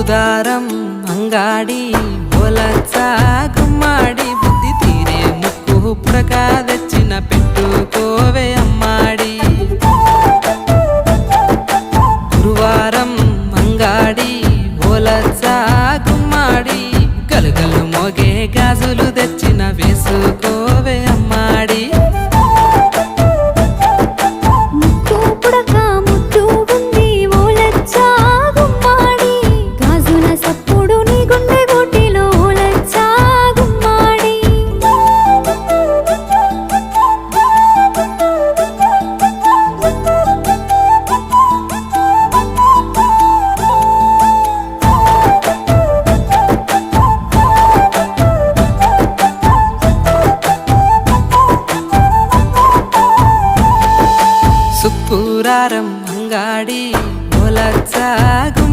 ಊದಾರಂ ಅಂಗಾಡಿ ಹೊಲಸ ಬುದ್ಧಿ ತೀರೇ ಮುಕ್ಕು ಹುಬ್ರಕ ದಚ್ಚಿನ ಪೆಟ್ಟು ಕೋವೆ ಅಮ್ಮಾಡಿ గురువారం అంగాడి ఓలచ్చా గుమ్మాడి గలుగలు మోగే గాజులు తె സുരാരം അങ്ങാടി പുലർച്ചാകും